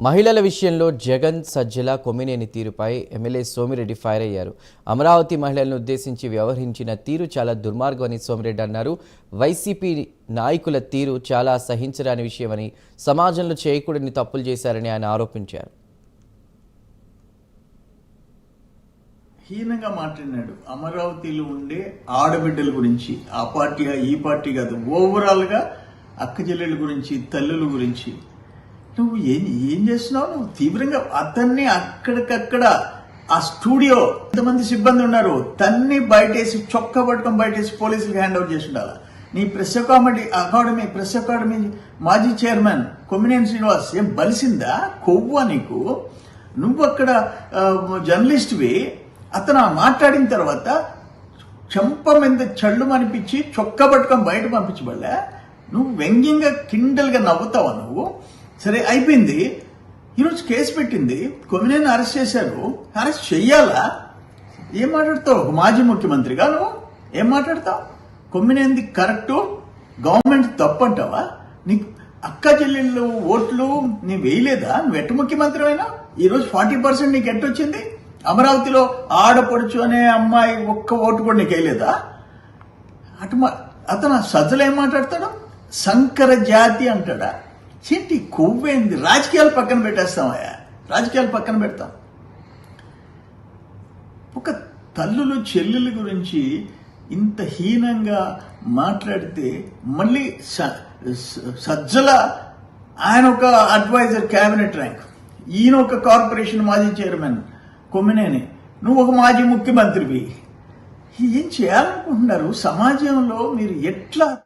మహిళల విషయంలో జగన్ సజ్జల కొమ్మినేని తీరుపై ఎమ్మెల్యే సోమిరెడ్డి ఫైర్ అయ్యారు. అమరావతి మహిళలను ఉద్దేశించి వ్యవహరించిన తీరు చాలా దుర్మార్గం అని సోమిరెడ్డి అన్నారు. వైసీపీ నాయకుల తీరు చాలా సహించరాని విషయమని సమాజంలో చేయకూడని తప్పులు చేశారని ఆయన ఆరోపించారు. హీనంగా మాట్లాడినాడు. అమరావతిలో ఉండే ఆడబిడ్డల గురించి ఆ పార్టీగా ఈ పార్టీ కాదు ఓవరాల్గా అక్క చెల్లెల గురించి తల్లుల గురించి నువ్వు ఏం ఏం చేస్తున్నావు? నువ్వు తీవ్రంగా అతన్ని అక్కడికక్కడ ఆ స్టూడియో ఎంతమంది సిబ్బంది ఉన్నారు? తన్ని బయటేసి చొక్క పట్టుకొని బయటేసి పోలీసులకు హ్యాండ్ ఓవర్ చేసి ఉండాలి నీ press academy academy press academy మాజీ చైర్మన్ కొమ్మినేని శ్రీనివాస్ ఏం బలిసిందా? కొవ్వా నీకు? నువ్వు అక్కడ జర్నలిస్ట్వి అతను మాట్లాడిన తర్వాత చెంప మీద చళ్ళు అనిపించి చొక్క పట్టుకొని బయట పంపించబడలే. నువ్వు వ్యంగ్యంగా కిండల్గా నవ్వుతావా నువ్వు? సరే అయిపోయింది. ఈరోజు కేసు పెట్టింది. కొమ్మినేని అరెస్ట్ చేశారు. అరెస్ట్ చెయ్యాలా? ఏం మాట్లాడతావు? ఒక మాజీ ముఖ్యమంత్రిగా నువ్వు? ఏం మాట్లాడతావు? కొమ్మినేంది కరెక్టు? గవర్నమెంట్ తప్పు అంటావా నీకు అక్క చెల్లెళ్ళు ఓట్లు నీ వేయలేదా? నువ్వు ఎట్టు ముఖ్యమంత్రి అయినా ఈరోజు ఫార్టీ పర్సెంట్ నీకు ఎట్టొచ్చింది? అమరావతిలో ఆడపడుచు అనే అమ్మాయి ఒక్క ఓటు కూడా నీకు వేయలేదా? అటు మా- అతను సజ్జలు ఏం మాట్లాడతాడు? సంకర జాతి అంటాడా? ఏంటి కొవ్వేంది? రాజకీయాలు పక్కన పెట్టేస్తామయ్యా రాజకీయాలు పక్కన పెడతాం. ఒక తల్లులు చెల్లెల గురించి ఇంత హీనంగా మాట్లాడితే మళ్ళీ స- సజ్జల ఆయన ఒక అడ్వైజర్ క్యాబినెట్ ర్యాంక్ ఈయన ఒక కార్పొరేషన్ మాజీ చైర్మన్ కొమ్మినేని. నువ్వు ఒక మాజీ ముఖ్యమంత్రివి. ఏం చేయాలనుకుంటున్నారు? సమాజంలో మీరు ఎట్లా